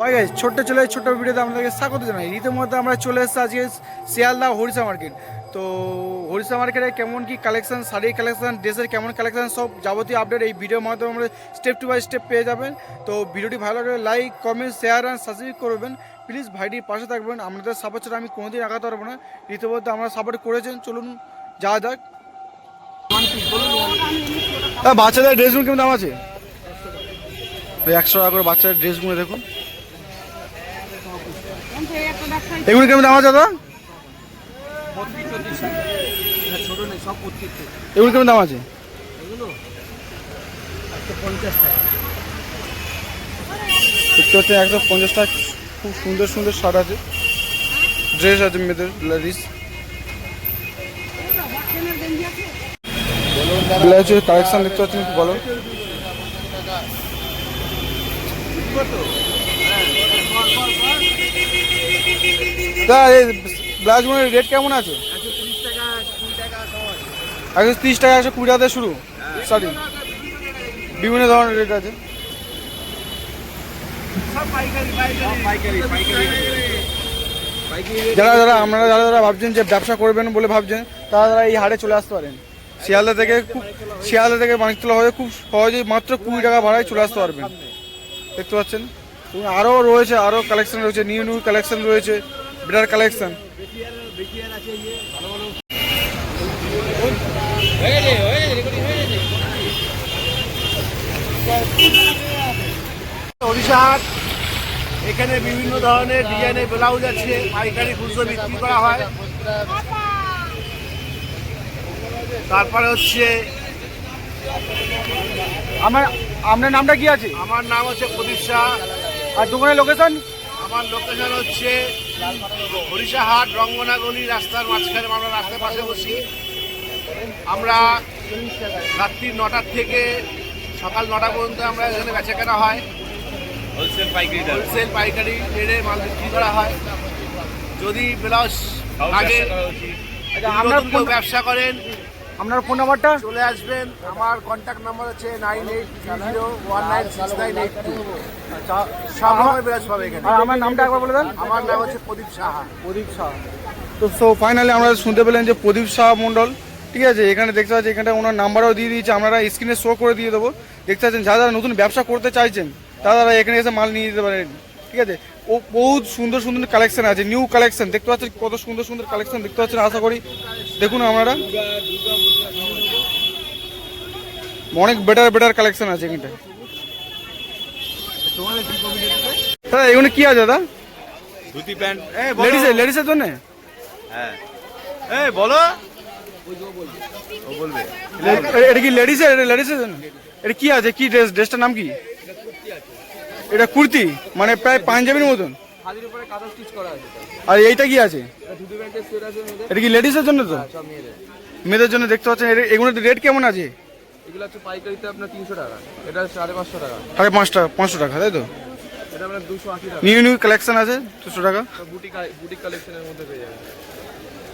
Guys ছোট্ট চলে ছোট্ট ভিডিওতে আপনাদেরকে স্বাগত জানাই। রীতিমতো আমরা চলে এসেছি আজকে শিয়ালদা হরিষা মার্কেট তো হরিষা মার্কেটে কেমন কি কালেকশন শাড়ির কালেকশন ড্রেসের কেমন কালেকশন সব যাবতীয় আপডেট এই ভিডিওর মাধ্যমে আমরা স্টেপ টু বাই স্টেপ পেয়ে যাবেন। তো ভিডিওটি ভালো লাগলে like comment share and subscribe করবেন। প্লিজ ভাইটির পাশে থাকবেন, আপনাদের সাপোর্ট ছাড়া আমি কোনোদিন আগাতে পারব না। রীতিমতো আমরা সাপোর্ট করেছেন, চলুন যা যাক। বাচ্চাদের ড্রেসগুলো কেমন দাম আছে? একশো টাকা করে বাচ্চাদের ড্রেসগুলো দেখুন। এগুলো কেমন দাম আছে দাদা এগুলো কেমন দাম আছে পাচ্ছেন একশো পঞ্চাশ টাকা খুব সুন্দর সুন্দর শার্ট আছে। ড্রেস আছে মেয়েদের লেডিস কালেকশন দেখতে পাচ্ছেন, বলো। তা এই ব্লাউজগুলোর রেট কেমন আছে? একশো তিরিশ টাকা একশো কুড়ি টাকা শুরু। সরি বিভিন্ন ধরনের রেট আছে। যারা যারা, আপনারা যারা যারা ভাবছেন যে ব্যবসা করবেন বলে ভাবছেন, তারা তারা এই হাটে চলে আসতে পারেন। শিয়ালদা থেকে খুব, শিয়ালদা থেকে মানিকতলা হয়ে খুব সহজেই মাত্র কুড়ি টাকা ভাড়ায় চলে আসতে পারবেন। দেখতে পাচ্ছেন? আরও রয়েছে আরও কালেকশন রয়েছে নিউ নিউ কালেকশন রয়েছে বিরাট কালেকশন হাট এখানে বিভিন্ন ধরনের ডিজাইনের ব্লাউজ আছে পাইকারি খুচরো বিক্রি করা হয়। তারপরে হচ্ছে আমার আপনার নামটা কি আছে? আমার নাম হচ্ছে প্রদীপ শাহ। আর দোকানের লোকেশন আমার লোকেশন হচ্ছে ওড়িশা হাট রঙ্গনাগলি রাস্তার মাঝখানে আমরা রাস্তার পাশে বসি। আমরা রাত্রি নটার থেকে সকাল নটা পর্যন্ত আমরা এখানে বেচা কেনা হয়। হোলসেল পাইকারি হোলসেল পাইকারি রেটে মাল বিক্রি করা হয়। যদি ব্লাউজ লাগে আচ্ছা, ব্যবসা করেন আপনার ফোন নাম্বারটা চলে আসবেন। আমার কন্ট্যাক্ট নাম্বার আছে nine eight zero one nine six nine eight two পাবে এখানে। আর আমার নামটা একবার বলে দেন। আমার নাম হচ্ছে প্রদীপ সাহা। প্রদীপ শাহ তো সো ফাইনালি আমরা শুনতে পেলেন যে প্রদীপ সাহা মণ্ডল ঠিক আছে? এখানে দেখতে পাচ্ছি এখানটা ওনার নাম্বারও দিয়ে দিয়েছে আপনারা স্ক্রিনে শো করে দিয়ে দেবো। দেখতে পাচ্ছেন যারা যারা নতুন ব্যবসা করতে চাইছেন তারা তারা এখানে এসে মাল নিয়ে যেতে পারেন ঠিক আছে? বহুত সুন্দর সুন্দর কালেকশন আছে নিউ কালেকশন দেখতে পাচ্ছেন কত সুন্দর সুন্দর কালেকশন দেখতে পাচ্ছেন আশা করি। দেখুন আপনারা। অনেক বেটার বেটার কালেকশন আছে এখানটায় দাদা এগুলো কি আছে দাদা? ধুতি প্যান্ট। লেডিসের লেডিসের জন্য? হ্যাঁ। এই বলো। ও বলবে। এটা কি লেডিসের লেডিসের জন্য? এটা কি আছে? কি ড্রেস ড্রেসটার নাম কি? এটা কুর্তি মানে প্রায় পাঞ্জাবির মতন। আর এইটা কি আছে? এটা কি লেডিসের জন্য তো? মেয়েদের। মেয়েদের জন্য দেখতে পাচ্ছেন এগুলোর রেট কেমন আছে? এগুলো হচ্ছে পাইকারিতে আপনার তিনশো টাকা। এটা সাড়ে পাঁচশো টাকা। সাড়ে পাঁচ টাকা পাঁচশো টাকা তাই তো? এটা আপনার দুশো আশি টাকা। নিউ নিউ কালেকশন আছে দুশো টাকা? বুটিক বুটিক কালেকশনের মধ্যে পেয়ে যাবেন।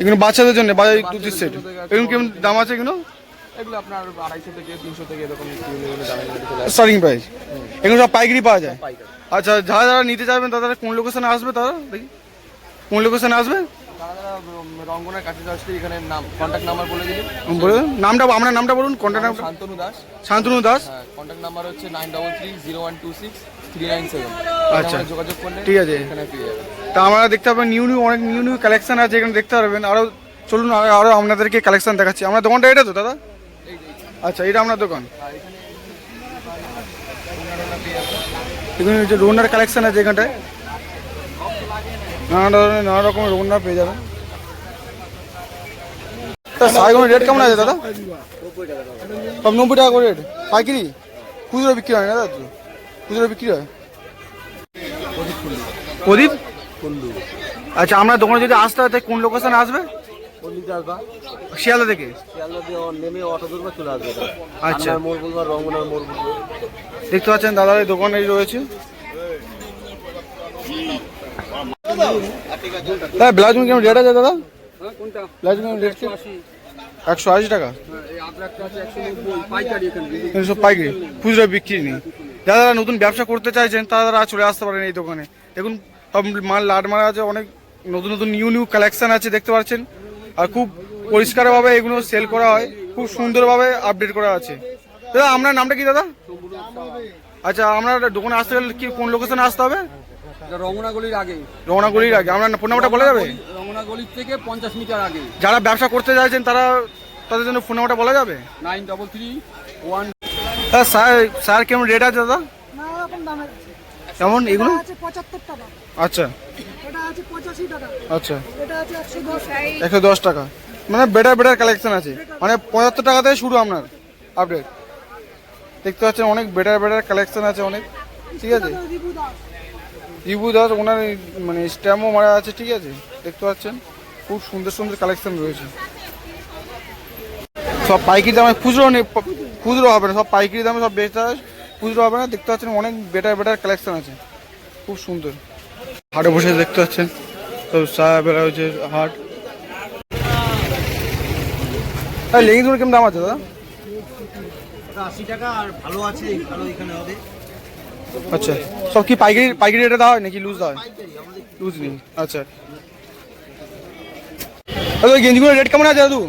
এগুলো বাচ্চাদের জন্য বাজার সেট এগুলো কেমন দাম আছে এগুলো? এগুলো আপনার আড়াইশো থেকে তিনশো থেকে এরকম স্টার্টিং প্রাইস এগুলো সব পাইকারি পাওয়া যায়? আচ্ছা যারা যারা নিতে চাইবেন তারা কোন লোকেশনে আসবে তারা? দেখি। কোন লোকেশনে আসবে? রঙ্গনের কাছে আসলে এখানে নাম কন্ট্যাক্ট নাম্বার বলে দিন বলে নামটা আপনার নামটা বলুন contact Shantanu Das. Shantanu Das? Contact number হচ্ছে nine double three zero one two six three nine seven আচ্ছা। যোগাযোগ করলে ঠিক আছে। এখানে পেয়ে যাবেন। তা আমরা দেখতে পাবেন নিউ নিউ অনেক নিউ নিউ কালেকশন আছে এখানে দেখতে পারবেন। আরও চলুন আরও আরও আপনাদেরকে কালেকশন দেখাচ্ছি। আমার দোকানটা এটা তো দাদা? আচ্ছা এটা আপনার দোকান? এখানে হচ্ছে রোনার কালেকশন আছে এখানটায়। নানা ধরনের নানা রকমের রোনার পেয়ে যাবেন। তা শাড়িগুলোর রেট কেমন আছে দাদা? সব নব্বই টাকা করে রেট পাইকারি? খুচরো বিক্রি হয় না দাদা তো? খুচরো বিক্রি হয়? প্রদীপ আচ্ছা আমরা দোকানে যদি আসতে হয় তাহলে কোন লোকেশনে আসবে? শিয়ালদা থেকে? নেমে অটো ধরবে চলে আসবে আচ্ছা। মোড় বলব রঙ্গনার মোড় বলব। দেখতে পাচ্ছেন দাদার এই দোকানে রয়েছে। দাদা ব্লাউজ কেমন? রেট আছে দাদা? কোনটা? ব্লাউজ কেমন রেট একশো আশি। টাকা? নব্বই পাইকারি খুচরো বিক্রি নেই। যারা নতুন ব্যবসা করতে চাইছেন তারা চলে আসতে পারেন এই দোকানে। দেখুন মাল লাট মারা আছে অনেক নতুন নতুন নিউ নিউ কালেকশন আছে দেখতে পাচ্ছেন। আর খুব পরিষ্কারভাবে এগুলো সেল করা হয়। খুব সুন্দরভাবে আপডেট করা আছে। দাদা আপনার নামটা কি দাদা? আচ্ছা আমরা দোকানে আসতে গেলে কি কোন লোকেশনে আসতে হবে? আগে। রমনাগুলির আগে। আপনার ফোন নাম্বারটা বলে যাবে? রমনা গলির থেকে পঞ্চাশ মিটার আগে। যারা ব্যবসা করতে চাইছেন তারা তাদের জন্য ফোন নাম্বারটা বলা যাবে? নাইন ডবল থ্রি ওয়ান হ্যাঁ স্যার স্যার কেমন রেট আছে দাদা? কেমন এগুলো? আছে পঁচাত্তর টাকা আচ্ছা। এটা আছে টাকা। আচ্ছা। এটা আছে একশো দশ। একশো টাকা। মানে বেটার বেটার কালেকশন আছে। মানে পঁচাত্তর টাকা থেকে শুরু আপনার আপডেট দেখতে পাচ্ছেন অনেক বেটার বেটার কালেকশন আছে অনেক। ঠিক আছে? রিবু দাস। ওনার মানে স্ট্যাম্পও মারা আছে ঠিক আছে? দেখতে পাচ্ছেন? খুব সুন্দর সুন্দর কালেকশন রয়েছে। সব পাইকারি দামে খুচরো নেই খুচরো হবে না। সব পাইকারি দামে সব বেচতে খুচরো হবে না। দেখতে পাচ্ছেন অনেক বেটার বেটার কালেকশন আছে। খুব সুন্দর। হাটে বসে দেখতে পাচ্ছেন। তো সায়া বেলা হচ্ছে হাট। হ্যাঁ লেগিংসগুলো কেমন দাম আছে দাদা? আশি টাকা আর ভালো আছে ভালো এখানে হবে। আচ্ছা। সব কি পাইকারি পাইকারি রেটে দেওয়া হয় নাকি লুজ দেওয়া হয়? লুজ নেই। আচ্ছা। দাদা গেঞ্জিগুলোর রেট কেমন আছে দাদু?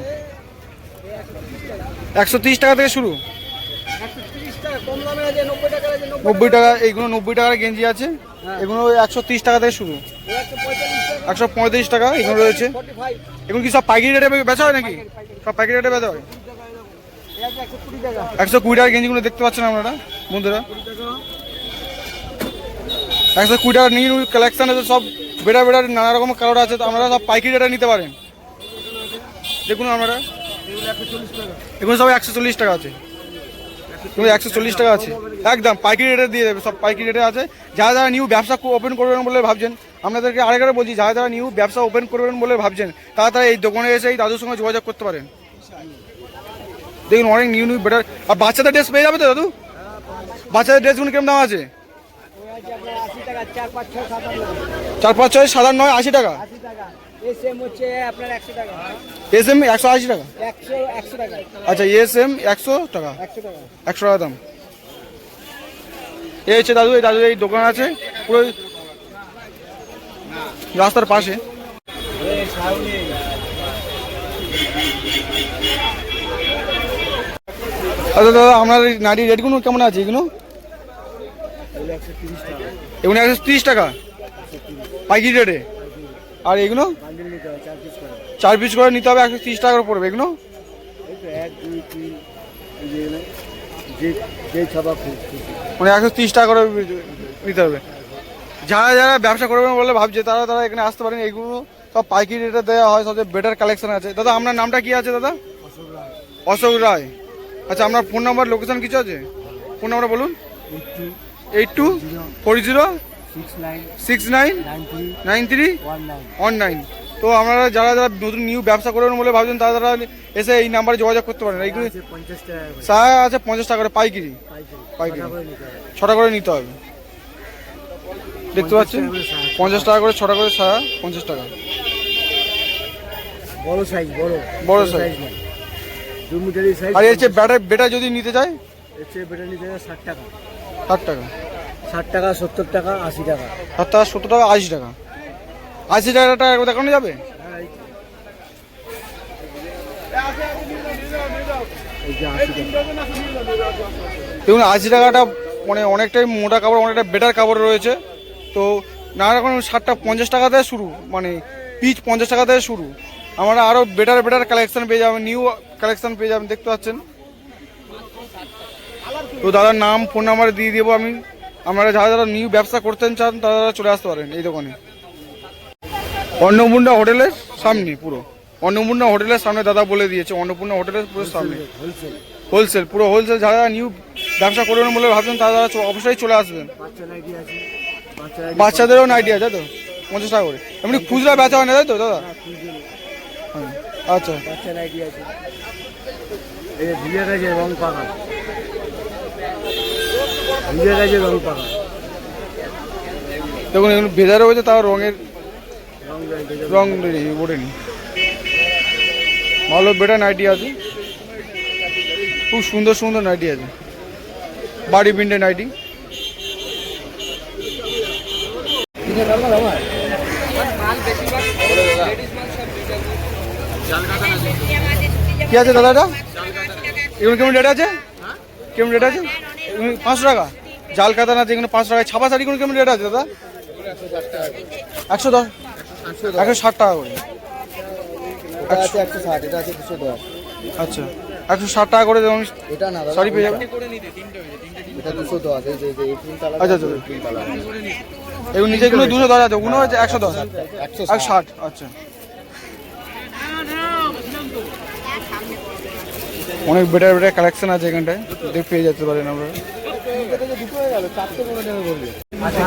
একশো তিরিশ টাকা থেকে শুরু। নব্বই টাকা এইগুলো নব্বই টাকার গেঞ্জি আছে? এগুলো একশো তিরিশ টাকা থেকে শুরু। একশো পঁয়ত্রিশ টাকা এগুলো রয়েছে। এগুলো কি সব পাইকারি রেটে বেচা হয় নাকি? সব পাইকারি রেটে বেচা হয়? একশো কুড়ি টাকার গেঞ্জিগুলো দেখতে পাচ্ছেন আপনারা, বন্ধুরা। একশো কুড়ি টাকার নিউ কালেকশন আছে, সব বেড়া বেটার নানা রকম কালার আছে, তো আপনারা সব পাইকারি রেটে নিতে পারেন। দেখুন আপনারা। এগুলো সব একশো চল্লিশ টাকা আছে। এগুলো একশো চল্লিশ টাকা আছে। একদম পাইকারি রেটে দিয়ে দেবে সব পাইকারি রেটে আছে। যারা যারা নিউ ব্যবসা ওপেন করবেন বলে ভাবছেন আপনাদেরকে আরেকবার বলছি যারা যারা নিউ ব্যবসা ওপেন করবেন বলে ভাবছেন তারা তারা এই দোকানে এসে এই দাদুর সঙ্গে যোগাযোগ করতে পারেন। দেখুন অনেক নিউ নিউ বেটার আর বাচ্চাদের ড্রেস পেয়ে যাবে তো দাদু? বাচ্চাদের ড্রেসগুলো কেমন দাম আছে? চার পাঁচ ছয় সাত আট চার পাঁচ ছয় সাত আট নয় আশি টাকা। এস এম একশো আশি টাকা? আচ্ছা এস এম একশো টাকা? একশো টাকা। দাম। এই হচ্ছে দাদু এই দাদু এই দোকান আছে পুরো রাস্তার পাশে। আচ্ছা দাদা আপনার নারী রেটগুলো কেমন আছে এগুলো? এগুলো একশো তিরিশ টাকা? পাইকারি রেটে? আর এগুলো? চার পিস করে নিতে হবে একশো তিরিশ টাকা করে পড়বে এগুলো? মানে একশো তিরিশ টাকা করে নিতে হবে। যারা যারা ব্যবসা করবেন বলে ভাবছে তারা তারা এখানে আসতে পারেন। এইগুলো সব পাইকারি রেটে দেওয়া হয় সবচেয়ে বেটার কালেকশন আছে। দাদা আপনার নামটা কি আছে দাদা? অশোক রায়। আচ্ছা আপনার ফোন নাম্বার লোকেশন কিছু আছে? ফোন নাম্বার বলুন। Eight two four zero six nine nine three one nine. তো আপনারা যারা যারা নতুন নিউ ব্যবসা করবেন বলে ভাবছেন তারা তারা এসে এই নাম্বারে যোগাযোগ করতে পারেন। এইগুলো আছে পঞ্চাশ টাকা করে। পাইকিরি। পাইকারি। ছটা করে নিতে হবে। দেখতে পাচ্ছেন? পঞ্চাশ টাকা করে ছটা করে সারা পঞ্চাশ টাকা। বড় সাইজ সাইজ আর এর চেয়ে বেটা বেটা যদি নিতে চায় এর চেয়ে বেটা নিতে হবে ষাট টাকা। ষাট টাকা। ষাট টাকা সত্তর টাকা আশি টাকা। ষাট টাকা সত্তর টাকা আশি টাকা। আশি টাকাটা দেখানো যাবে? দেখুন আশি টাকাটা মানে অনেকটাই মোটা কাপড় অনেকটা বেটার কাপড় রয়েছে। তো নানা রকম ষাটটা পঞ্চাশ টাকা থেকে শুরু মানে পিচ পঞ্চাশ টাকা থেকে শুরু। আমরা আরও বেটার বেটার কালেকশন পেয়ে যাবেন নিউ কালেকশন পেয়ে যাবেন দেখতে পাচ্ছেন। তো দাদার নাম ফোন নাম্বার দিয়ে দেবো আমি। আপনারা যারা যারা নিউ ব্যবসা করতেন চান তারা চলে আসতে পারেন এই দোকানে। অন্নপূর্ণা হোটেলের সামনে পুরো। অন্নপূর্ণা হোটেলের সামনে দাদা বলে দিয়েছে অন্নপূর্ণা হোটেলের পুরো সামনে। হোলসেল পুরো হোলসেল। যারা নিউ ব্যবসা করবেন বলে ভাবছেন তারা অবশ্যই চলে আসবেন। বাচ্চাদেরও নাইটি আছে তো? পঞ্চাশ টাকা করে। এমনি খুচরা বেচা হয় না তাই তো দাদা? হ্যাঁ, আচ্ছা। আছে। দেখুন এখন ভেজা রয়েছে তাও রঙের রং ওঠেনি ভালো বেটার নাইটি আছে। খুব সুন্দর সুন্দর নাইটি আছে। বাড়ি পিন্ডে নাইটি কি আছে দাদাটা? কেমন হ্যাঁ? কেমন ডেট আছে? কেমন ডেট আছে? পাঁচশো টাকা? জাল কাতা না যেগুলো পাঁচশো টাকা ছাপা শাড়িগুলো কেমন রেট আছে দাদা? একশো দশ। একশো ষাট টাকা করে। আচ্ছা একশো ষাট টাকা করে যেমন এটা না শাড়ি পেয়ে যাবে এটা দুশো দশ এই যে এই যে এই তিন তালা আচ্ছা, আচ্ছা। এগুলো দুশো দশ আছে ওগুলো হচ্ছে একশো দশ। একশো ষাট আচ্ছা। অনেক বেটার বেটার কালেকশন আছে এখানটায়। পেয়ে যেতে পারেন বলবে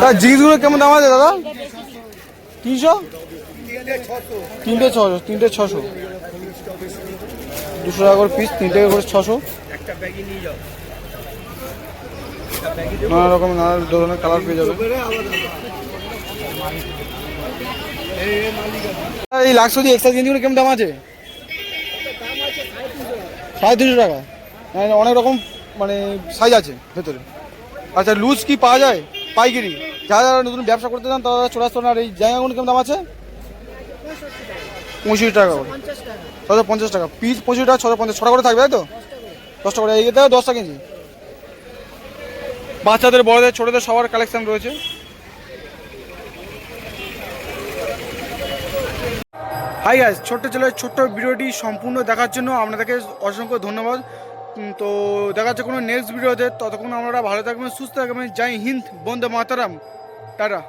তা জিনিসগুলো কেমন দাম আছে দাদা? তিনশো? তিনটে ছশো তিনটে ছশো। দুশো টাকা করে পিস তিনটে করে ছশো। নানা রকম, নানা ধরনের কালার পেয়ে যাবে। এই লাক্সো দিয়ে এক্সট্রা জিনিসগুলো কেমন দাম আছে? সাড়ে তিনশো টাকা। মানে অনেক রকম মানে সাইজ আছে ভেতরে। আচ্ছা লুজ কি পাওয়া যায়? পাইকারি। যারা যারা নতুন ব্যবসা করতে চান, তারা চলে আসতে আর এই জায়গাগুলো কেমন দাম আছে? পঁয়ষট্টি টাকা করে। ছশো পঞ্চাশ টাকা। পিস পঁচিশ টাকা, ছশো পঞ্চাশ। ছটা করে থাকবে, তাই তো? দশ টাকা করে। এই দশটা কেজি। বাচ্চাদের, বড়দের, ছোটদের সবার কালেকশন রয়েছে। হাই গাইস ছোট্ট ছেলের ছোট্ট ভিডিওটি সম্পূর্ণ দেখার জন্য আপনাদেরকে অসংখ্য ধন্যবাদ। তো দেখা যাচ্ছে কোনো নেক্সট ভিডিওতে ততক্ষণ আপনারা ভালো থাকবেন, সুস্থ থাকবেন। জয় হিন্দ, বন্দে মাতারাম। টাটা।